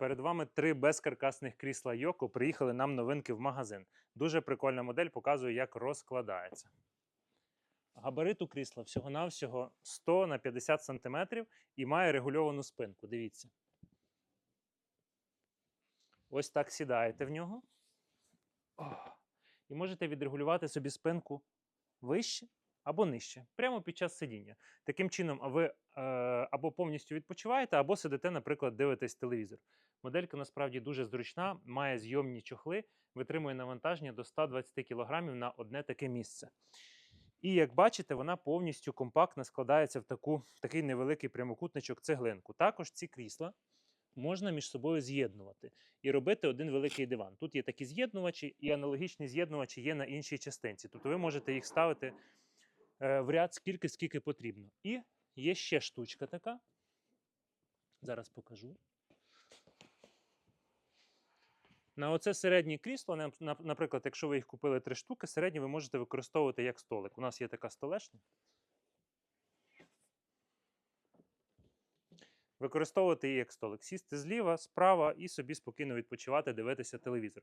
Перед вами три безкаркасних крісла Йоко. Приїхали нам новинки в магазин. Дуже прикольна модель, показує, як розкладається. Габарит у крісла всього-навсього 100 на 50 см і має регульовану спинку. Дивіться. Ось так сідаєте в нього. І можете відрегулювати собі спинку вище або нижче, прямо під час сидіння. Таким чином, ви е, або повністю відпочиваєте, або сидите, наприклад, дивитесь телевізор. Моделька насправді дуже зручна, має зйомні чохли, витримує навантаження до 120 кг на одне таке місце. І як бачите, вона повністю компактно складається в таку, такий невеликий прямокутничок цеглинку. Також ці крісла можна між собою з'єднувати і робити один великий диван. Тут є такі з'єднувачі, і аналогічні з'єднувачі є на іншій частинці. Тобто ви можете їх ставити в ряд скільки, скільки потрібно. І є ще штучка така. Зараз покажу. На оце середнє крісло, на- на- наприклад, якщо ви їх купили три штуки, середнє ви можете використовувати як столик. У нас є така столешня. Використовувати її як столик. Сісти зліва, справа і собі спокійно відпочивати, дивитися телевізор.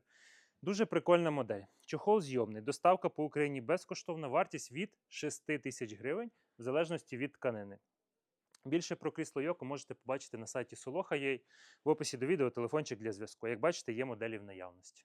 Дуже прикольна модель. Чохол зйомний. Доставка по Україні безкоштовна. Вартість від 6 тисяч гривень, в залежності від тканини. Більше про крісло Йоко можете побачити на сайті Soloha.ua. В описі до відео телефончик для зв'язку. Як бачите, є моделі в наявності.